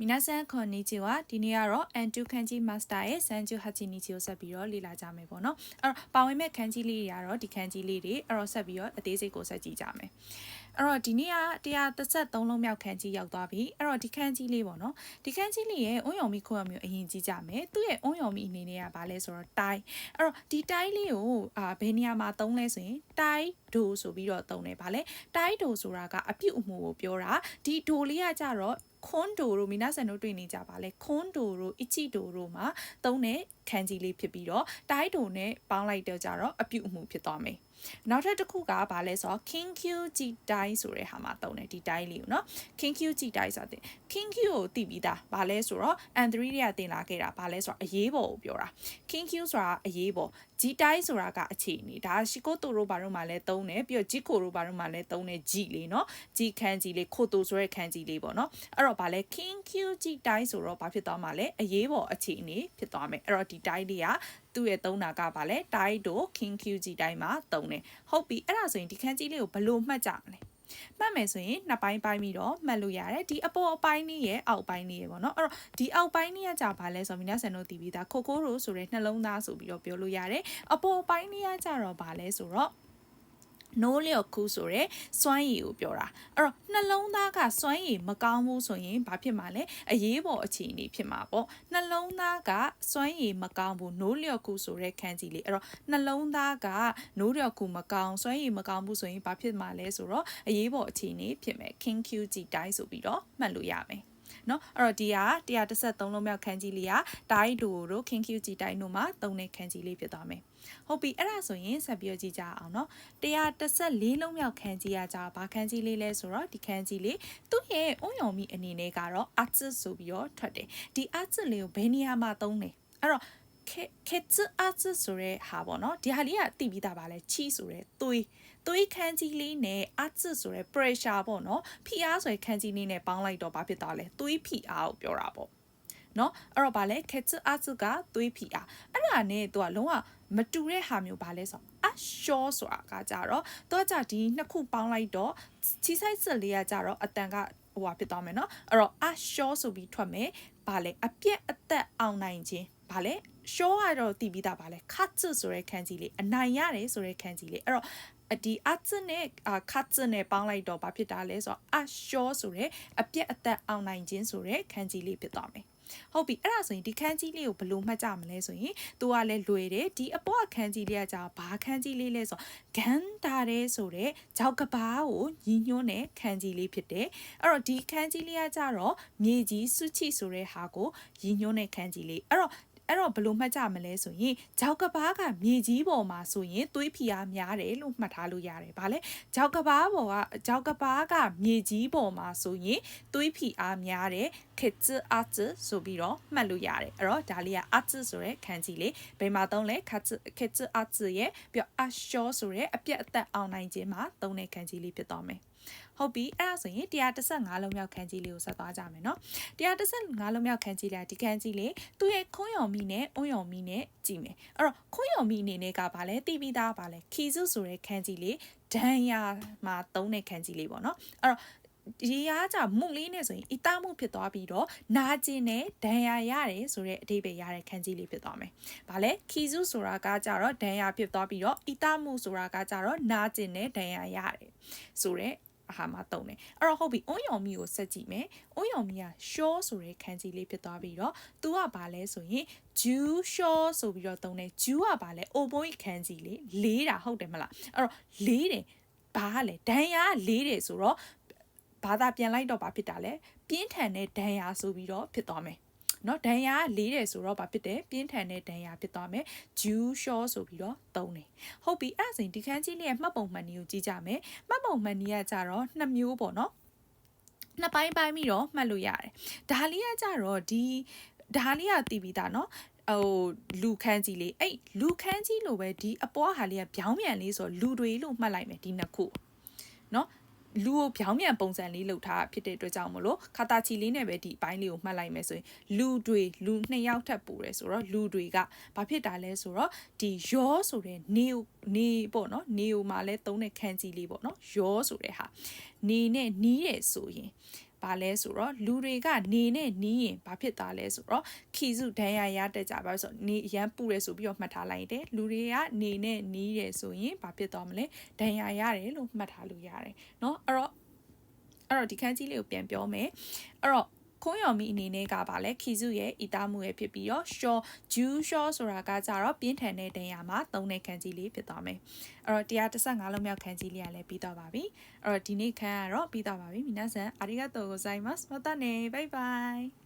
မီနာဆန်ခွန်နီချီဝါဒီနေ့ကတော့ N2 ခန်းကြီး Master ရဲ့ Sanju Hachinichi ကိုဆက်ပြီးတော့လေ့လာကြမယ်ပေါ့နော်အဲ့တော့ပါဝင်မဲ့ခန်းကြီးလေးတွေကတော့ဒီခန်းကြီးလေးတွေအဲ့တော့ဆက်ပြီးတော့အသေးစိတ်ကိုဆက်ကြည့်ကြမယ်အဲ့တော့ဒီနေ့က133လုံးမြောက်ခန်းကြီးရောက်သွားပြီအဲ့တော့ဒီခန်းကြီးလေးပေါ့နော်ဒီခန်းကြီးလေးရဲ့အွန်ယုံမီခုံမျိုးအရင်ကြည့်ကြမယ်သူ့ရဲ့အွန်ယုံမီအနေနဲ့ကဘာလဲဆိုတော့တိုင်းအဲ့တော့ဒီတိုင်းလေးကိုအာဘယ်နေရာမှာသုံးလဲဆိုရင်တိုင်းဒိုဆိုပြီးတော့သုံးတယ်ဗာလဲတိုင်းဒိုဆိုတာကအပြုတ်အမှုကိုပြောတာဒီဒိုလေးကကြတော့ ခွန်ဒိုတို့မိနာဆန်တို့တွေ့နေကြပါလေခွန်ဒိုတို့အချီဒိုတို့မှာသုံးတဲ့ခန်းကြီးလေးဖြစ်ပြီးတော့တိုင်းဒိုနဲ့ပေါင်းလိုက်တော့ကြတော့အပြုတ်အမှုဖြစ်သွားမယ် နောက်ထပ်တစ်ခုကဘာလဲဆိုတော့ king q ကြည်တိုင်းဆိုတဲ့ဟာမှာတုံးတယ်ဒီတိုင်းလေးကိုနော် king q ကြည်တိုင်းဆိုတဲ့ king q ကိုသိပြီးသားဘာလဲဆိုတော့ and 3တွေကတင်လာခဲ့တာဘာလဲဆိုတော့အရေးပေါ်ကိုပြောတာ king q ဆိုတာအရေးပေါ်ဂျီတိုင်းဆိုတာကအခြေအနေဒါရှီကိုတိုရိုဘာတို့မှာလည်းတုံးတယ်ပြီးတော့ဂျီကိုရိုဘာတို့မှာလည်းတုံးတယ်ဂျီလေးနော်ဂျီခန်းကြီးလေးခိုတိုဆိုတဲ့ခန်းကြီးလေးပေါ့နော်အဲ့တော့ဘာလဲ king q ဂျီတိုင်းဆိုတော့ဘာဖြစ်သွားမှာလဲအရေးပေါ်အခြေအနေဖြစ်သွားမယ်အဲ့တော့ဒီတိုင်းလေးက သူ့ရဲ့သုံးတာကဗာလဲတိုင်းတို့ king qg တိုင်းမှာသုံးတယ်ဟုတ်ပြီအဲ့ဒါဆိုရင်ဒီခန်းကြီးလေးကိုဘလို့မှတ်ကြမလဲမှတ်မယ်ဆိုရင်နှစ်ပိုင်းပိုင်းပြီးတော့မှတ်လို့ရတယ်ဒီအပေါ်အပိုင်းလေးရဲ့အောက်ပိုင်းလေးရဲ့ပေါ့နော်အဲ့တော့ဒီအောက်ပိုင်းလေးကကြာပါလဲဆိုတော့မိနာဆန်တို့တည်ပြီးသားခိုခိုရိုဆိုတဲ့နှလုံးသားဆိုပြီးတော့ပြောလို့ရတယ်အပေါ်ပိုင်းလေးကကြာတော့ပါလဲဆိုတော့ နိုးလျော်ခူးဆိုရဲစွမ်းရည်ကိုပြောတာအဲ့တော့နှလုံးသားကစွမ်းရည်မကောင်းဘူးဆိုရင်ဘာဖြစ်မှာလဲအရေးပေါ်အခြေအနေဖြစ်မှာပေါ့နှလုံးသားကစွမ်းရည်မကောင်းဘူးနိုးလျော်ခူးဆိုရဲခန်းကြီးလေးအဲ့တော့နှလုံးသားကနိုးလျော်ခူးမကောင်းစွမ်းရည်မကောင်းဘူးဆိုရင်ဘာဖြစ်မှာလဲဆိုတော့အရေးပေါ်အခြေအနေဖြစ်မယ် king qg တိုင်းဆိုပြီးတော့မှတ်လို့ရမယ်နော်အဲ့တော့ဒီက133လုံးမြောက်ခန်းကြီးလေးကတိုင်းဒိုတို့ king qg တိုင်းတို့မှာသုံးတဲ့ခန်းကြီးလေးဖြစ်သွားမယ် ဟုတ်ပြီအဲ့ဒါဆိုရင်ဆက်ပြီးကြည့်ကြအောင်နော်114လုံးမြောက်ခန်းကြီးကကြာဘာခန်းကြီးလေးလဲဆိုတော့ဒီခန်းကြီးလေးသူ့ရဲ့အုံယုံမိအနေနဲ့ကတော့အချစ်ဆိုပြီးတော့ထွက်တယ်ဒီအချစ်လေးကိုဘယ်နေရာမှာသုံးလဲအဲ့တော့ခက်ချအချစ်ဆိုရဲဟာပေါ့နော်ဒီဟာလေးကတိပြီးသားပါလဲချီဆိုရဲသွေးသွေးခန်းကြီးလေးနဲ့အချစ်ဆိုရဲ pressure ပေါ့နော်ဖိအားဆိုရဲခန်းကြီးလေးနဲ့ပေါင်းလိုက်တော့ဘာဖြစ်သွားလဲသွေးဖိအားကိုပြောတာပေါ့ နော်အဲ့တော့ဗာလဲခက်ချအချစ်ကသွေးဖိအားအဲ့ဒါနဲ့သူကလုံးဝမတူတဲ့ဟာမျိုးပါလဲဆိုအရှောဆိုတာကကြတော့သူကကြဒီနှစ်ခုပေါင်းလိုက်တော့ချီဆိုင်စစ်လေးကကြတော့အတန်ကဟိုဟာဖြစ်သွားမယ်နော်အဲ့တော့အရှောဆိုပြီးထွက်မယ်ဘာလဲအပြက်အသက်အောင်နိုင်ခြင်းဘာလဲ ရှောကတော့တည်ပြီးသားပါလဲခတ်ချဆိုတဲ့ခန်းကြီးလေးအနိုင်ရတယ်ဆိုတဲ့ခန်းကြီးလေးအဲ့တော့အဒီအツနဲ့ခတ်ツနဲ့ပေါင်းလိုက်တော့ဘာဖြစ်တာလဲဆိုတော့အရှောဆိုတဲ့အပြက်အသက်အောင်နိုင်ခြင်းဆိုတဲ့ခန်းကြီးလေးဖြစ်သွားမယ်ဟုတ်ပြီအဲ့ဒါဆိုရင်ဒီခန်းကြီးလေးကိုဘယ်လိုမှတ်ကြမလဲဆိုရင်သူကလည်းလွယ်တယ်ဒီအပေါ်အခန်းကြီးလေးကကြာဘာခန်းကြီးလေးလဲဆိုဂန်တာတဲ့ဆိုတဲ့ဂျောက်ကဘာကိုညီညွှန်းတဲ့ခန်းကြီးလေးဖြစ်တယ်အဲ့တော့ဒီခန်းကြီးလေးကကြာတော့မြေကြီးစုချိဆိုတဲ့ဟာကိုညီညွှန်းတဲ့ခန်းကြီးလေးအဲ့တော့ အဲ့တော့ဘလို့မှတ်ကြမလဲဆိုရင်ဂျောက်ကဘာကမြေကြီးပေါ်မှာဆိုရင်သွေးဖီအားများတယ်လို့မှတ်ထားလို့ရတယ်။ဗာလဲဂျောက်ကဘာပေါ်ကဂျောက်ကဘာကမြေကြီးပေါ်မှာဆိုရင်သွေးဖီအားများတယ်ခစ်ဇအာဇဆိုပြီးတော့မှတ်လို့ရတယ်။အဲ့တော့ဒါလေးကအာဇဆိုတဲ့ခန်းကြီးလေးဘယ်မှာသုံးလဲခတ်ခစ်ဇအာဇရဲ့ပြီးတော့အရှောဆိုတဲ့အပြက်အသက်အောင်နိုင်ခြင်းမှာသုံးတဲ့ခန်းကြီးလေးဖြစ်သွားမယ်။ ဟုတ်ပြီအဲ့ဒါဆိုရင်135လုံးမြောက်ခန်းကြီးလေးကိုဆက်သွားကြမယ်နော်135လုံးမြောက်ခန်းကြီးလေးဒီခန်းကြီးလေးသူ့ရဲ့ခွန်းယုံမီနဲ့အုံယုံမီနဲ့ကြည့်မယ်အဲ့တော့ခွန်းယုံမီအနေနဲ့ကဘာလဲတီးပြီးသားဘာလဲခီစုဆိုတဲ့ခန်းကြီးလေးဒန်ယာမှာသုံးတဲ့ခန်းကြီးလေးပေါ့နော်အဲ့တော့ဒီဟာကြမှုလေးနဲ့ဆိုရင်အီတာမှုဖြစ်သွားပြီးတော့နာကျင်နဲ့ဒဏ်ရာရတယ်ဆိုတဲ့အဓိပ္ပာယ်ရတဲ့ခန်းကြီးလေးဖြစ်သွားမယ်။ဘာလဲခီစုဆိုတာကကြတော့ဒဏ်ရာဖြစ်သွားပြီးတော့အီတာမှုဆိုတာကကြတော့နာကျင်နဲ့ဒဏ်ရာရတယ်ဆိုတဲ့ ဟာမှာတုံတယ်အဲ့တော့ဟုတ်ပြီအုံးယုံမီကိုဆက်ကြည့်မယ်အုံးယုံမီက shaw ဆိုတဲ့ခန်းကြီးလေးဖြစ်သွားပြီးတော့သူကဘာလဲဆိုရင် jew shaw ဆိုပြီးတော့တုံတယ် jew ကဘာလဲ oboe ခန်းကြီးလေးလေးတာဟုတ်တယ်မလားအဲ့တော့လေးတယ်ဘာလဲဒဏ်ရာလေးတယ်ဆိုတော့ဘာသာပြန်လိုက်တော့ဘာဖြစ်တာလဲပြင်းထန်တဲ့ဒဏ်ရာဆိုပြီးတော့ဖြစ်သွားမယ် เนาะဒဏ်ရာလေးတယ်ဆိုတော့ဘာဖြစ်တယ်ပြင်းထန်တဲ့ဒဏ်ရာဖြစ်သွားမယ် jew shaw ဆိုပြီးတော့သုံးတယ်ဟုတ်ပြီအဲ့ဒါဆိုရင်ဒီခန်းကြီးလေးရဲ့မှတ်ပုံမှန်နည်းကိုကြည့်ကြမယ်မှတ်ပုံမှန်နည်းကကြတော့နှစ်မျိုးပေါ့နော်နှစ်ပိုင်းပိုင်းပြီးတော့မှတ်လို့ရတယ်ဒါလေးကကြတော့ဒီဒါလေးကတည်ပြီးသားเนาะဟိုလူခန်းကြီးလေးအဲ့လူခန်းကြီးလိုပဲဒီအပွားဟာလေးကဗျောင်းမြန်လေးဆိုလူတွေလို့မှတ်လိုက်မယ်ဒီနှစ်ခုเนาะ လူကိုပြောင်းပြန်ပုံစံလေးလုပ်ထားဖြစ်တဲ့အတွက်ကြောင့်မလို့ခါတာချီလေးနဲ့ပဲဒီအပိုင်းလေးကိုမှတ်လိုက်မယ်ဆိုရင်လူတွေလူနှစ်ယောက်ထပ်ပူတယ်ဆိုတော့လူတွေကဘာဖြစ်တာလဲဆိုတော့ဒီရောဆိုတဲ့နေနေပေါ့နော်နေမှာလဲသုံးတဲ့ခန်းကြီးလေးပေါ့နော်ရောဆိုတဲ့ဟာနေနဲ့နီးတယ်ဆိုရင် ဘာ ဘာလဲဆိုတော့လူတွေကနေနဲ့နီးရင်ဘာဖြစ်သွားလဲဆိုတော့ခီစုဒဏ်ရာရတက်ကြပါဆိုတော့နေရမ်းပူတယ်ဆိုပြီးတော့မှတ်ထားလိုက်တယ်လူတွေကနေနဲ့နီးတယ်ဆိုရင်ဘာဖြစ်သွားမလဲဒဏ်ရာရတယ်လို့မှတ်ထားလို့ရတယ်เนาะအဲ့တော့အဲ့တော့ဒီခန်းကြီးလေးကိုပြန်ပြောမယ်အဲ့တော့ ခွန်းရော်မီအနေနဲ့ကပါလဲခီစုရဲ့ဤသားမှုရဲ့ဖြစ်ပြီးတော့ shaw jew shaw ဆိုတာကကြတော့ပြင်းထန်တဲ့တင်ရမှာသုံးတဲ့ခန်းကြီးလေးဖြစ်သွားမယ်အဲ့တော့135လုံးမြောက်ခန်းကြီးလေးကလည်းပြီးတော့ပါပြီအဲ့တော့ဒီနေ့ခန်းကတော့ပြီးတော့ပါပြီမိနာဆန်အာရီဂတ်တိုဂိုဇိုင်မတ်မတ်တနေဘိုင်ဘိုင်